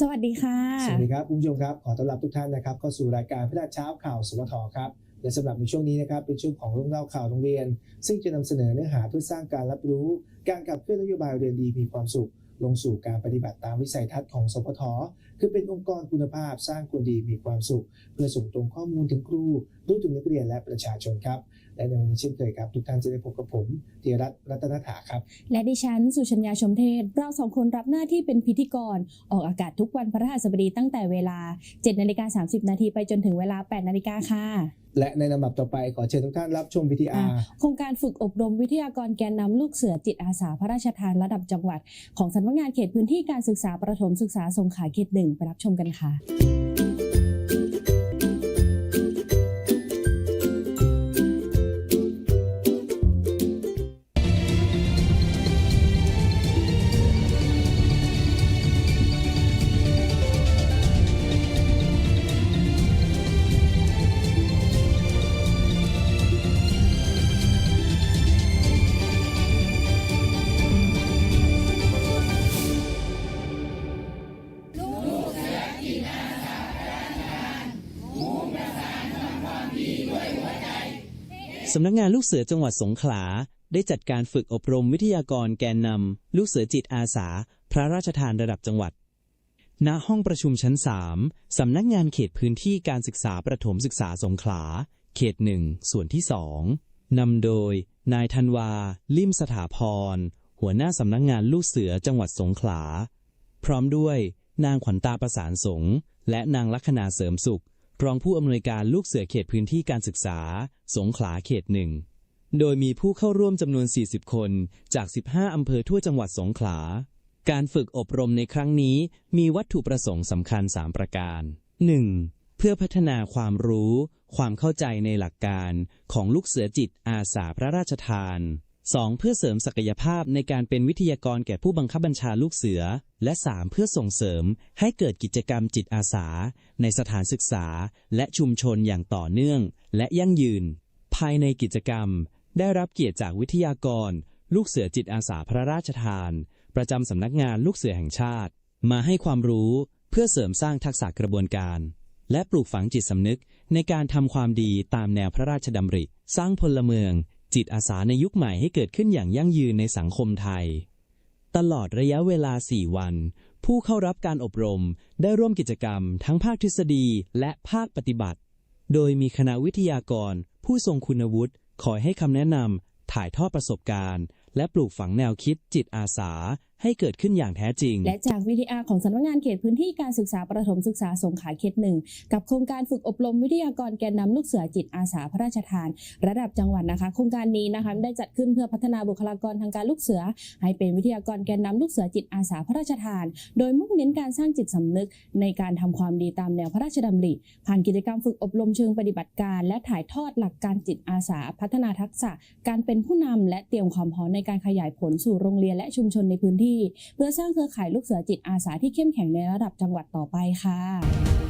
สวัสดีค่ะ สวัสดีครับคุณผู้ชมครับ ขอต้อนรับทุกท่านนะครับเข้าสู่รายการพิธาเช้าข่าวสวทครับและสำหรับในช่วงนี้นะครับเป็นช่วงของเรื่องเล่าข่าวโรงเรียน ซึ่งจะนำเสนอเนื้อหาเพื่อสร้างการรับรู้ การขับเคลื่อนนโยบายเรียนดีมีความสุข ลงสู่การปฏิบัติตามวิสัยทัศน์ของสพทคือเป็นองค์กรคุณภาพสร้างคนดีมีความสุข เพื่อส่งตรงข้อมูลถึงครูรู้ถึงนักเรียนและประชาชนครับ และในวันนี้เช่นเคยครับ ทุกท่านจะได้พบกับผมธีรรัตน์รัตนถาครับ และดิฉันสุชัญญาชมเทศ เราสองคนรับหน้าที่เป็นพิธีกร ออกอากาศทุกวันพฤหัสบดีตั้งแต่เวลา7นาฬิกา30 นาทีไปจนถึงเวลา 8 นาฬิกาค่ะและในลำดับต่อไปขอเชิญทุกท่านรับชมวิทยาโครงการฝึกอบรมวิทยากรแกนนำลูกเสือจิตอาสาพระราชทานระดับจังหวัด ของสำนักงานเขตพื้นที่การศึกษาประถมศึกษาสงขลาเขตหนึ่งไปรับชมกันค่ะ สำนักงานลูกเสือจังหวัดสงขลา ได้จัดการฝึกอบรมวิทยากรแกนนำลูกเสือจิตอาสา พระราชทานระดับจังหวัด ณ ห้องประชุมชั้น 3 สำนักงานเขตพื้นที่การศึกษาประถมศึกษาสงขลา เขตหนึ่งส่วนที่สองนำโดย นายธันวา ลิมสถาพร หัวหน้าสำนักงานลูกเสือจังหวัดสงขลา พร้อมด้วย นางขวัญตาประสานสงและนางลัคนาเสริมสุข รองผู้อำนวยการลูกเสือเขตพื้นที่การศึกษา สงขลาเขตหนึ่ง โดยมีผู้เข้าร่วมจำนวน 40 คนจาก 15 อำเภอทั่วจังหวัดสงขลา การฝึกอบรมในครั้งนี้มีวัตถุประสงค์สำคัญ 3 ประการ 1. เพื่อพัฒนาความรู้ ความเข้าใจในหลักการของลูกเสือจิตอาสาพระราชทาน 2. เพื่อเสริมศักยภาพในการเป็นวิทยากรแก่ผู้บังคับบัญชาลูกเสือ และ 3. เพื่อส่งเสริมให้เกิดกิจกรรมจิตอาสา ในสถานศึกษา และชุมชนอย่างต่อเนื่อง และยั่งยืน ภายในกิจกรรม ได้รับเกียรติจากวิทยากร ลูกเสือจิตอาสาพระราชทาน ประจำสำนักงานลูกเสือแห่งชาติ มาให้ความรู้เพื่อเสริมสร้างทักษะกระบวนการ และปลูกฝังจิตสำนึกในการทำความดีตามแนวพระราชดำริ สร้างพลเมือง จิตอาสาในยุคใหม่ให้เกิดขึ้นอย่างยั่งยืนในสังคมไทย ตลอดระยะเวลา 4 วัน ผู้เข้ารับการอบรมได้ร่วมกิจกรรมทั้งภาคทฤษฎีและภาคปฏิบัติ โดยมีคณะวิทยากร ผู้ทรงคุณวุฒิคอยให้คำแนะนำถ่ายทอดประสบการณ์ และปลูกฝังแนวคิดจิตอาสา ให้เกิดขึ้นอย่างแท้จริง และจากวิทยาของสำนักงานเขตพื้นที่การศึกษาประถมศึกษาสงขลาเขตหนึ่งกับโครงการฝึกอบรมวิทยากรแกนนำลูกเสือจิตอาสาพระราชทาน ระดับจังหวัดนะคะ โครงการนี้นะคะได้จัดขึ้นเพื่อพัฒนาบุคลากรทางการลูกเสือ ให้เป็นวิทยากรแกนนำลูกเสือจิตอาสาพระราชทาน โดยมุ่งเน้นการสร้างจิตสำนึกในการทำความดีตามแนวพระราชดำริ ผ่านกิจกรรมฝึกอบรมเชิงปฏิบัติการ และถ่ายทอดหลักการจิตอาสา พัฒนาทักษะ การเป็นผู้นำและเตรียมความพร้อมในการขยายผลสู่โรงเรียนและชุมชนในพื้นที่ที่ เพื่อสร้างเครือข่ายลูกเสือจิตอาสาที่เข้มแข็งในระดับจังหวัดต่อไปค่ะ